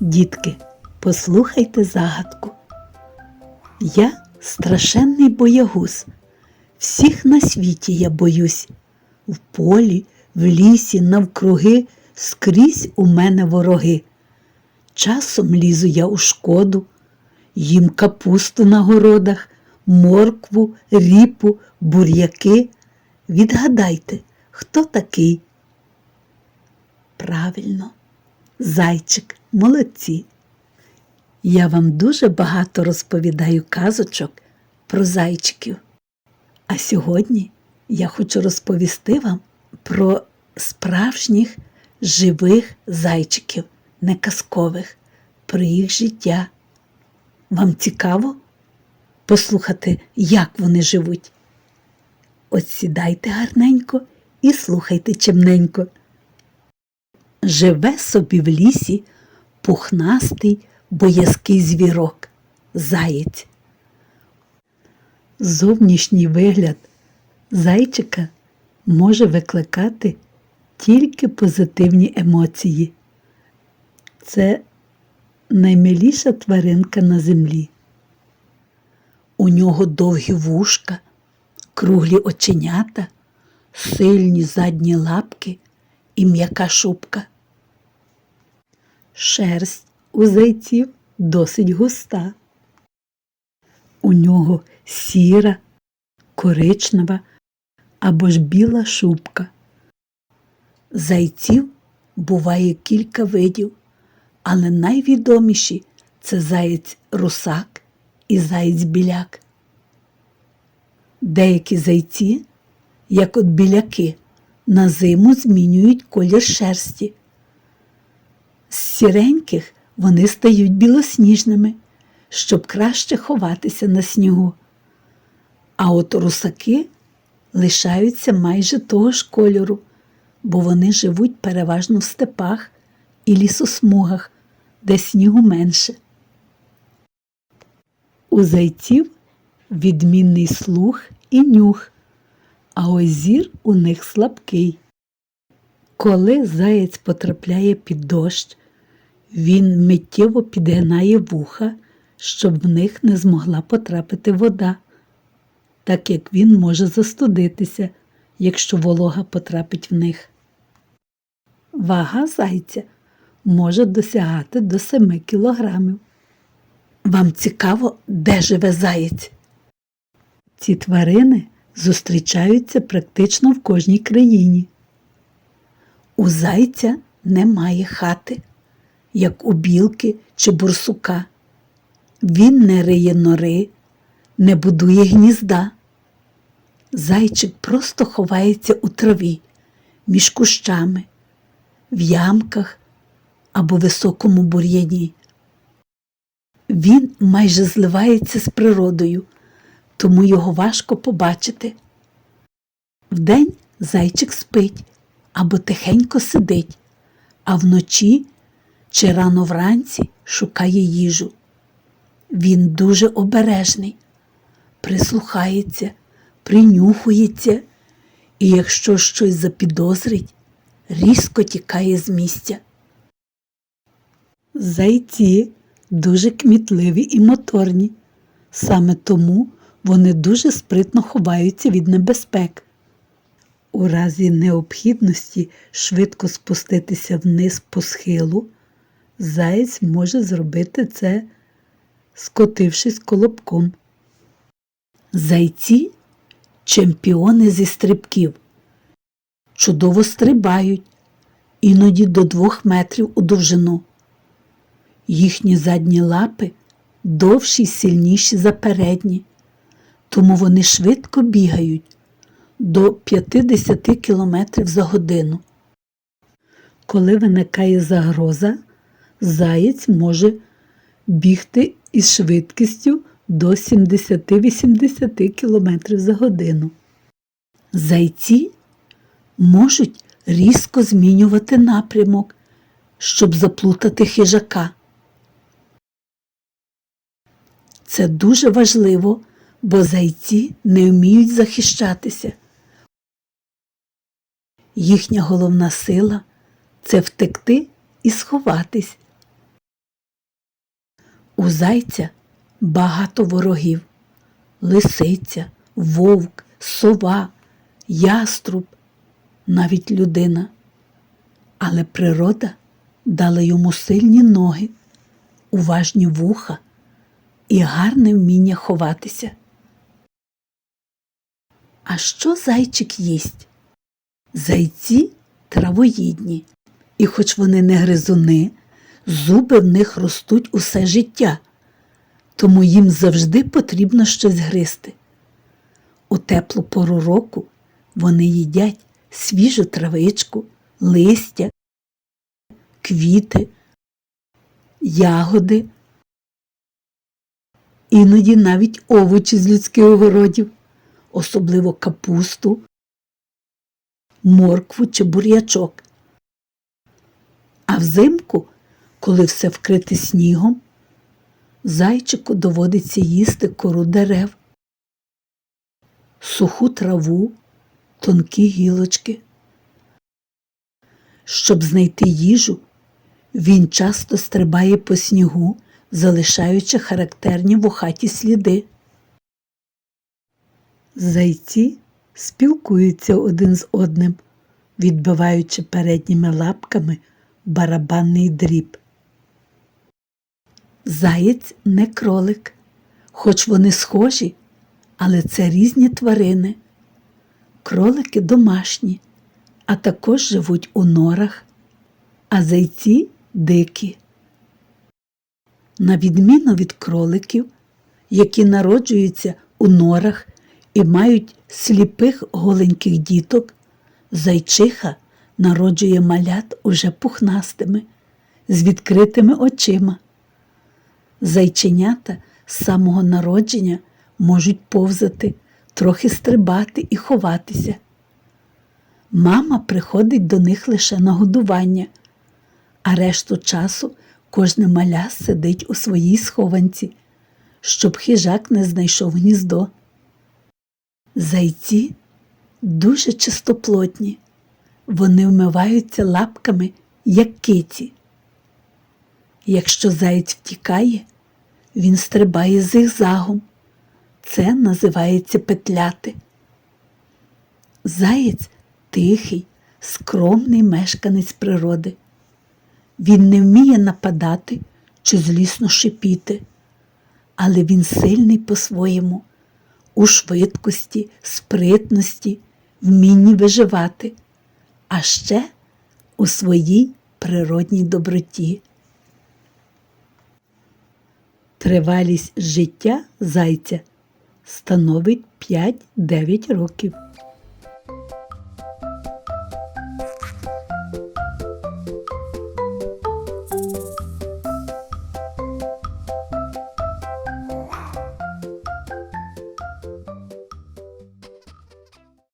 Дітки, послухайте загадку. Я страшенний боягуз. Всіх на світі я боюсь. В полі, в лісі, навкруги, скрізь у мене вороги. Часом лізу я у шкоду, їм капусту на городах, моркву, ріпу, бур'яки. Відгадайте, хто такий? Правильно, зайчик, молодці. Я вам дуже багато розповідаю казочок про зайчиків. А сьогодні я хочу розповісти вам про справжніх живих зайчиків, не казкових, про їх життя. Вам цікаво послухати, як вони живуть? От сідайте гарненько і слухайте чимненько. Живе собі в лісі пухнастий боязкий звірок, заєць. Зовнішній вигляд зайчика може викликати тільки позитивні емоції. Це наймиліша тваринка на землі. У нього довгі вушка, круглі оченята, сильні задні лапки і м'яка шубка. Шерсть у зайців досить густа. У нього сіра, коричнева або ж біла шубка. Зайців буває кілька видів, але найвідоміші це заєць русак і заєць біляк. Деякі зайці, як от біляки, на зиму змінюють колір шерсті. З сіреньких вони стають білосніжними, щоб краще ховатися на снігу. А от русаки лишаються майже того ж кольору, бо вони живуть переважно в степах і лісосмугах, де снігу менше. У зайців відмінний слух і нюх, а ось зір у них слабкий. Коли заєць потрапляє під дощ, він миттєво підгинає вуха, щоб в них не змогла потрапити вода, так як він може застудитися, якщо волога потрапить в них. Вага зайця може досягати до 7 кілограмів. Вам цікаво, де живе заєць? Ці тварини зустрічаються практично в кожній країні. У зайця немає хати, як у білки чи бурсука. Він не риє нори, не будує гнізда. Зайчик просто ховається у траві, між кущами, в ямках або високому бур'яні. Він майже зливається з природою, тому його важко побачити. Вдень зайчик спить або тихенько сидить, а вночі чи рано вранці шукає їжу. Він дуже обережний, прислухається, принюхується і, якщо щось запідозрить, різко тікає з місця. Зайці дуже кмітливі і моторні, саме тому вони дуже спритно ховаються від небезпек. У разі необхідності швидко спуститися вниз по схилу, заєць може зробити це, скотившись колобком. Зайці чемпіони зі стрибків. Чудово стрибають, іноді до двох метрів у довжину. Їхні задні лапи довші й сильніші за передні, тому вони швидко бігають до 50 км за годину. Коли виникає загроза, заєць може бігти із швидкістю до 70-80 км за годину. Зайці можуть різко змінювати напрямок, щоб заплутати хижака. Це дуже важливо, бо зайці не вміють захищатися. Їхня головна сила це втекти і сховатись. У зайця багато ворогів лисиця, вовк, сова, яструб, навіть людина. Але природа дала йому сильні ноги, уважні вуха і гарне вміння ховатися. А що зайчик їсть? Зайці травоїдні, і хоч вони не гризуни, зуби в них ростуть усе життя, тому їм завжди потрібно щось гризти. У теплу пору року вони їдять свіжу травичку, листя, квіти, ягоди, іноді навіть овочі з людських огородів, особливо капусту, моркву чи бур'ячок. А взимку, коли все вкрите снігом, зайчику доводиться їсти кору дерев, суху траву, тонкі гілочки. Щоб знайти їжу, він часто стрибає по снігу, залишаючи характерні вухаті сліди. Зайці спілкуються один з одним, відбиваючи передніми лапками барабанний дріб. Заєць не кролик, хоч вони схожі, але це різні тварини. Кролики домашні, а також живуть у норах, а зайці дикі. На відміну від кроликів, які народжуються у норах і мають сліпих голеньких діток, зайчиха народжує малят уже пухнастими, з відкритими очима. Зайченята з самого народження можуть повзати, трохи стрибати і ховатися. Мама приходить до них лише на годування, а решту часу кожне маля сидить у своїй схованці, щоб хижак не знайшов гніздо. Зайці дуже чистоплотні, вони вмиваються лапками, як киці. Якщо заєць втікає, він стрибає зигзагом. Це називається петляти. Заєць тихий, скромний мешканець природи. Він не вміє нападати чи злісно шипіти, але він сильний по-своєму, у швидкості, спритності, вмінні виживати, а ще у своїй природній доброті. Тривалість життя зайця становить 5-9 років.